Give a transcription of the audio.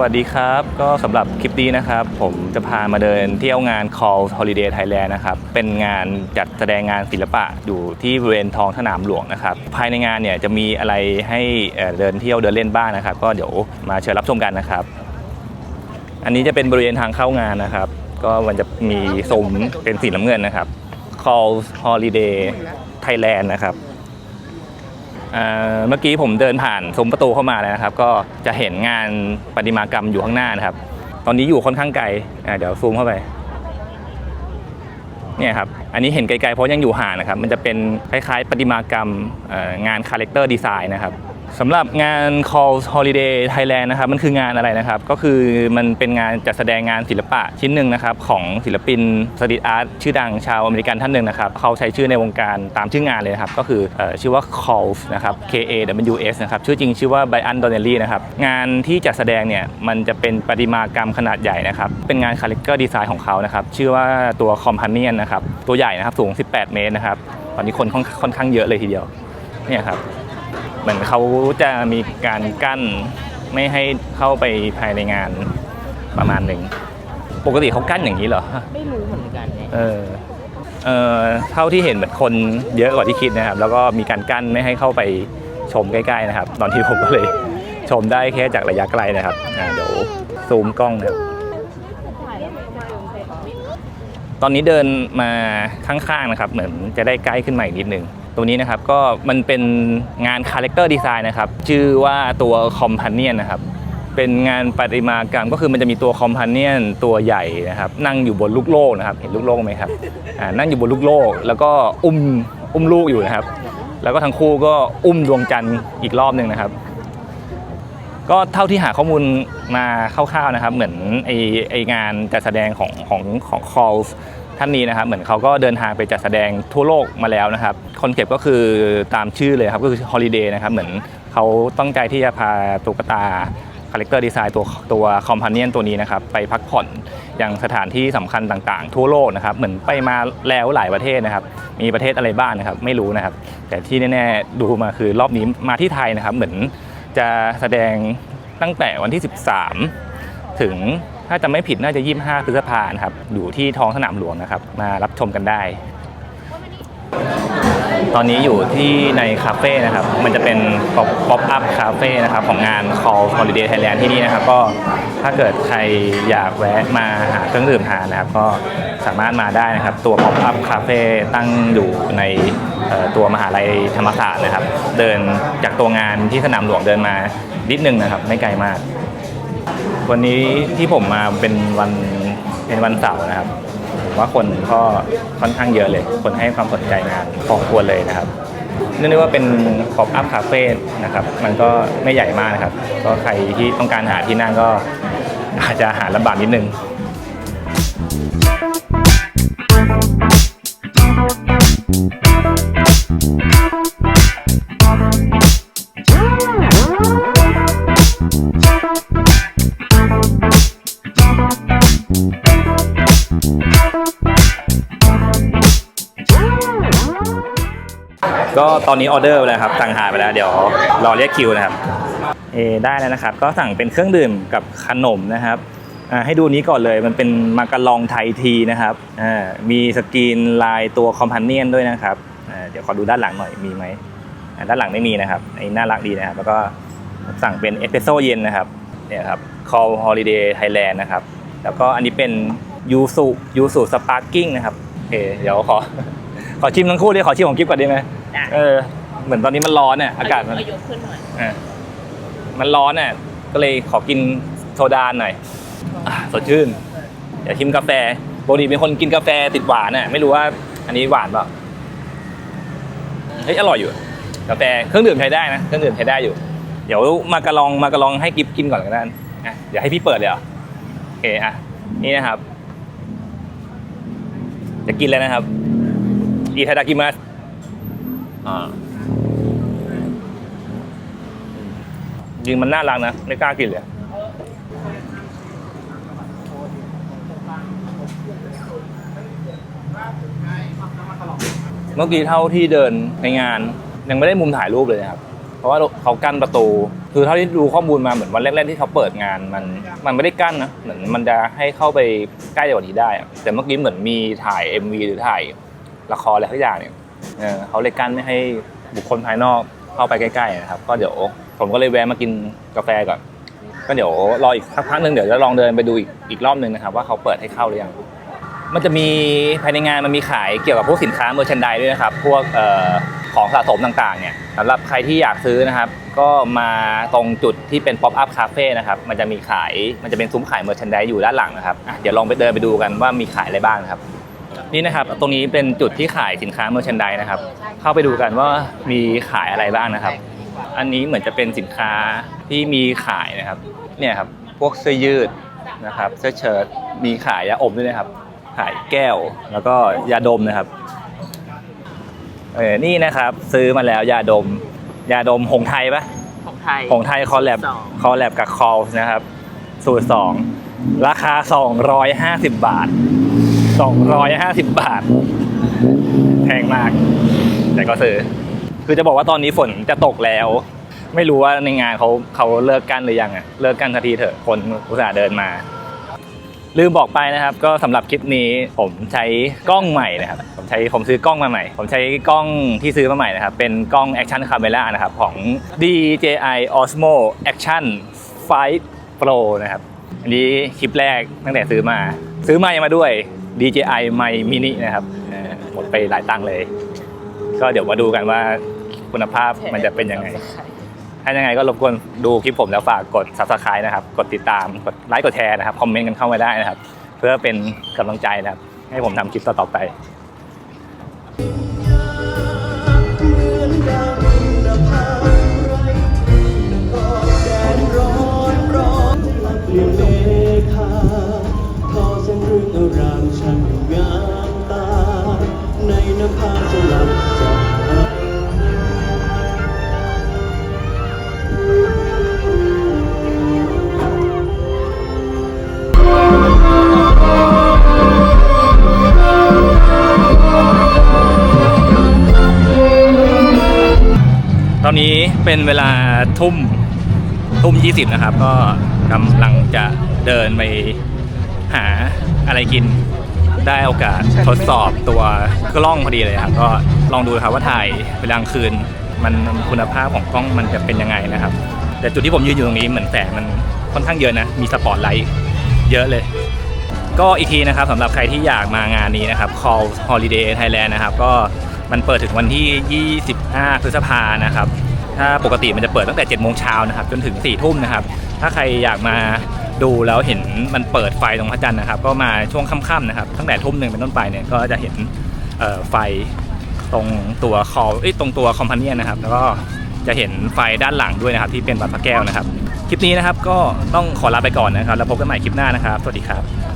วัสดีครับ ก็สำหรับคลิปนี้นะครับ ผมจะพามาเดินเที่ยวงาน Call Holiday Thailand นะครับ เป็นงานจัดแสดงงานศิลปะอยู่ที่บริเวณท้องสนามหลวงนะครับ ภายในงานเนี่ยจะมีอะไรให้เดินเที่ยวเดินเล่นบ้างนะครับ ก็เดี๋ยวมาเชิญรับชมกันนะครับ อันนี้จะเป็นบริเวณทางเข้างานนะครับ ก็มันจะมีซุ้มเป็นสีน้ำเงินนะครับ Call Holiday Thailand นะครับ เมื่อกี้ผมเดินผ่านซุ้มประตูเข้ามาแล้วนะครับ ก็จะเห็นงานประติมากรรมอยู่ข้างหน้านะครับ ตอนนี้อยู่ค่อนข้างไกลเดี๋ยวซูมเข้าไปเนี่ยครับ อันนี้เห็นไกลๆเพราะยังอยู่ห่างนะครับ มันจะเป็นคล้ายๆประติมากรรมงานคาแรคเตอร์ดีไซน์นะครับ สำหรับงาน Call Holiday Thailand นะครับ มันคืองานอะไรนะครับ ก็คือมันเป็นงานจัดแสดงงานศิลปะชิ้นหนึ่งนะครับ ของศิลปินสตรีทอาร์ตชื่อดังชาวอเมริกันท่านหนึ่งนะครับ เขาใช้ชื่อในวงการตามชื่องานเลยนะครับ ก็คืออชื่อว่า Calls นะครับ K A W S นะครับ ชื่อจริงชื่อว่า Brian Donnelly นะครับ งานที่จัดแสดงเนี่ย มันจะเป็นประติมากรรมขนาดใหญ่นะครับ เป็นงานคาแรคเตอร์ดีไซน์ของเขานะครับ ชื่อว่าตัว Companion นะครับ ตัวใหญ่นะครับ สูง 18 เมตรนะครับ ตอนนี้คนค่อนค่อนข้างเยอะเลยทีเดียว เนี่ยครับ เหมือนเขาจะมีการกั้นไม่ให้เข้าไปภายในงานประมาณหนึ่ง ปกติเขากั้นอย่างนี้เหรอ ไม่รู้เหมือนกันเนี่ยเออเออเท่าที่เห็นเหมือนคนเยอะกว่าที่คิดนะครับ แล้วก็มีการกั้นไม่ให้เข้าไปชมใกล้ๆนะครับ ตอนที่ผมก็เลยชมได้แค่จากระยะไกลนะครับอ่าเดี๋ยวซูมกล้องนะครับตอนนี้เดินมาข้างๆนะครับ เหมือนจะได้ใกล้ขึ้นมาอีกนิดนึง ตรงนี้นะครับก็มันเป็นงานคาแรคเตอร์ดีไซน์นะครับชื่อว่าตัวคอมพ a นเนียนนะครับเป็นงานประติมากรรมก็คือมันจะมีตัวคอมพ a นเนียนตัวใหญ่นะครับนั่งอยู่บนลูกโลกนะครับเห็นลูกโลกไหมครับอ่านั่งอยู่บนลูกโลก แล้วก็อุ้มอุ้มลูกอยู่นะครับ แล้วก็ทั้งคู่ก็อุ้มดวงจันทร์อีกรอบหนึ่งนะครับ ก็เท่าที่หาข้อมูลมาคร่าวๆนะครับ เหมือนไอไองานจัดแสดงของของของ Calls ท่านนี้นะครับเหมือนเขาก็เดินทางไปจัดแสดงทั่วโลกมาแล้วนะครับคอนเซปต์ก็คือตามชื่อเลยครับก็คือ Holiday นะครับเหมือนเขาต้องใจที่จะพาตุ๊กตาคาแรคเตอร์ดีไซน์ตัวตัวคอมพานียนตัวนี้นะครับไปพักผ่อนอยังสถานที่สำคัญต่างๆ ทั่วโลกนะครับเหมือนไปมาแล้วหลายประเทศนะครับ มีประเทศอะไรบ้างนะครับ ไม่รู้นะครับ แต่ที่แน่ๆดูมาคือรอบนี้มาที่ไทยนะครับ เหมือนจะแสดงตั้งแต่วันที่ 13 ถึง ถ้าจะไม่ผิดน่าจะ 25พฤษภาคมครับอยู่ที่ท้องสนามหลวงนะครับ มารับชมกันได้ ตอนนี้อยู่ที่ในคาเฟ่นะครับ มันจะเป็นป๊อปป๊อปอัพคาเฟ่นะครับของงาน Call Holiday Thailand ที่นี่นะครับ ก็ถ้าเกิดใครอยากแวะมาหาเครื่องดื่มทานนะครับ ก็สามารถมาได้นะครับ ตัวป๊อปอัพคาเฟ่ตั้งอยู่ในตัวมหาลัยธรรมศาสตร์นะครับ เดินจากตัวงานที่สนามหลวงเดินมานิดนึงนะครับ ไม่ไกลมาก วันนี้ที่ผมมาเป็นวันเป็นวันเสาร์นะครับว่าคนก็ค่อนข้างเยอะเลย คนให้ความสนใจงานพอควรเลยนะครับเนื่องด้วยว่าเป็นป๊อปอัพคาเฟ่นะครับ มันก็ไม่ใหญ่มากนะครับ ก็ใครที่ต้องการหาที่นั่งก็อาจจะหาลำบากนิดนึง ก็ตอนนี้ออเดอร์ไปแล้วครับสั่งหาไปแล้ว เดี๋ยวรอเรียกคิวนะครับเอได้แล้วนะครับ ก็สั่งเป็นเครื่องดื่มกับขนมนะครับให้ดูนี้ก่อนเลยมันเป็นมาการองไทยทีนะครับมีสกรีนลายตัวคอมพานเนียนด้วยนะครับเดี๋ยวขอดูด้านหลังหน่อยมีไหมด้านหลังไม่มีนะครับไอ้น่ารักดีนะครับ แล้วก็สั่งเป็นเอสเปรสโซเย็นนะครับเนี่ยครับ Call Holiday Thailand นะครับ แล้วก็อันนี้เป็นยูสุยูสุสปาร์กิ้งนะครับโอเคเดี๋ยวขอขอชิมทั้งคู่เลยขอชิมของกิฟก่อนได้ไหม ได้เออ เหมือนตอนนี้มันร้อนเนี่ยอากาศมัน เยกขึ้นหน่อยอะมันร้อนเนี่ยก็เลยขอกินโซดาหน่อยอะสดชื่นเดี๋ยวชิมกาแฟปกติเป็นคนกินกาแฟติดหวานน่ะไม่รู้ว่าอันนี้หวานเปล่าเฮ้ยอร่อยอยู่ กาแฟเครื่องดื่มใช้ได้นะเครื่องดื่มใช้ได้อยู่ เดี๋ยวมากระลองมากระลองให้กิฟกินก่อนก็ได้อะเดี๋ยวให้พี่เปิดเลยเหรอโอเคอะนี่นะครับ จะกินเลยนะครับอีทาดากิมัส อ่าจริงมันน่ารักนะ ไม่กล้ากินเลยเมื่อกี้เท่าที่เดินในงานยังไม่ได้มุมถ่ายรูปเลยนะครับ เพราะว่าเขากั้นประตู คือเท่าที่ดูข้อมูลมาเหมือนวันแรกๆที่เขาเปิดงานมันมันไม่ได้กั้นนะเหมือนมันจะให้เข้าไปใกล้กว่านี้ได้ แต่เมื่อกี้เหมือนมีถ่าย MV หรือถ่ายละครอะไรทุกอย่างเนี่ย เออเขาเลยกั้นไม่ให้บุคคลภายนอกเข้าไปใกล้ๆนะครับ ก็เดี๋ยวผมก็เลยแวะมากินกาแฟก่อน ก็เดี๋ยวรออีกสักพักหนึ่งเดี๋ยวจะลองเดินไปดูอีกอีกรอบหนึ่งนะครับ ว่าเขาเปิดให้เข้าหรือยัง มันจะมีภายในงานมันมีขายเกี่ยวกับพวกสินค้าเมอร์ชันไดด้วยนะครับ พวกเอ่อของสะสมต่างๆเนี่ยสำหรับใครที่อยากซื้อนะครับ ก็มาตรงจุดที่เป็น Pop Up Cafe นะครับ มันจะมีขาย มันจะเป็นซุ้มขายเมอร์ชันไดอยู่ด้านหลังนะครับอะเดี๋ยวลองไปเดินไปดูกันว่ามีขายอะไรบ้างครับ นี่นะครับ ตรงนี้เป็นจุดที่ขายสินค้าเมอร์ชันไดนะครับ เข้าไปดูกันว่ามีขายอะไรบ้างนะครับ อันนี้เหมือนจะเป็นสินค้าที่มีขายนะครับ เนี่ยครับ พวกเสื้อยืดนะครับ เสื้อเชิ้ต มีขายยาอมด้วยนะครับ ขายแก้ว แล้วก็ยาดมนะครับ เออนี่นะครับ ซื้อมาแล้วยาดม ยาดมหงไทยปะของไทยหงไทยคอลแลบสองคอลแลบกับคอลนะครับ สูตรสอง ราคา 250 บาท 250 บาท แพงมาก แต่ก็ซื้อ คือจะบอกว่าตอนนี้ฝนจะตกแล้ว ไม่รู้ว่าในงานเขาเขาเลิกกันหรือยังอะเลิกกันทันทีเถอะคนอุตส่าห์เดินมา ลืมบอกไปนะครับ ก็สำหรับคลิปนี้ผมใช้กล้องใหม่นะครับ ผมใช้ผมซื้อกล้องมาใหม่ ผมใช้กล้องที่ซื้อมาใหม่นะครับ เป็นกล้อง Action Camera นะครับของ DJI Osmo Action 5 Pro นะครับ อันนี้คลิปแรกตั้งแต่ซื้อมา ซื้อไมค์มาด้วย DJI ไมค์มินินะครับเออหมดไปหลายตังค์เลย ก็เดี๋ยวมาดูกันว่าคุณภาพมันจะเป็นยังไง ถ้ายังไงก็รบกวนดูคลิปผมแล้วฝากกด subscribe นะครับ กดติดตาม กดไลค์ กดแชร์นะครับ คอมเมนต์กันเข้ามาได้นะครับ เพื่อเป็นกำลังใจนะครับ ให้ผมทำคลิปต่อๆไปเป ตอนนี้เป็นเวลาทุ่มทุ่มยี่สิบนะครับ ก็กำลังจะเดินไปหาอะไรกินได้โอกาสทดสอบตัวกล้องพอดีเลยครับ ก็ลองดูครับว่าถ่ายเวลากลางคืน มันคุณภาพของกล้องมันจะเป็นยังไงนะครับ แต่จุดที่ผมยืนอยู่ตรงนี้เหมือนแสงมันค่อนข้างเยอะนะ มีสปอตไลท์เยอะเลย ก็อีกทีนะครับสำหรับใครที่อยากมางานนี้นะครับ Call Holiday Thailand นะครับ ก็ มันเปิดถึงวันที่ 25 พฤษภานะครับ ถ้าปกติมันจะเปิดตั้งแต่ 7 โมงเช้านะครับ จนถึง 4 ทุ่มนะครับ ถ้าใครอยากมาดูแล้วเห็นมันเปิดไฟตรงพระจันทร์นะครับ ก็มาช่วงค่ำๆนะครับ ตั้งแต่ทุ่มหนึ่งเป็นต้นไปเนี่ยก็จะเห็นไฟตรงตัวคอเอ้ยตรงตัวคอมพานีนะครับ แล้วก็จะเห็นไฟด้านหลังด้วยนะครับ ที่เป็นบัตรพระแก้วนะครับ คลิปนี้นะครับก็ต้องขอลาไปก่อนนะครับ แล้วพบกันใหม่คลิปหน้านะครับ สวัสดีครับ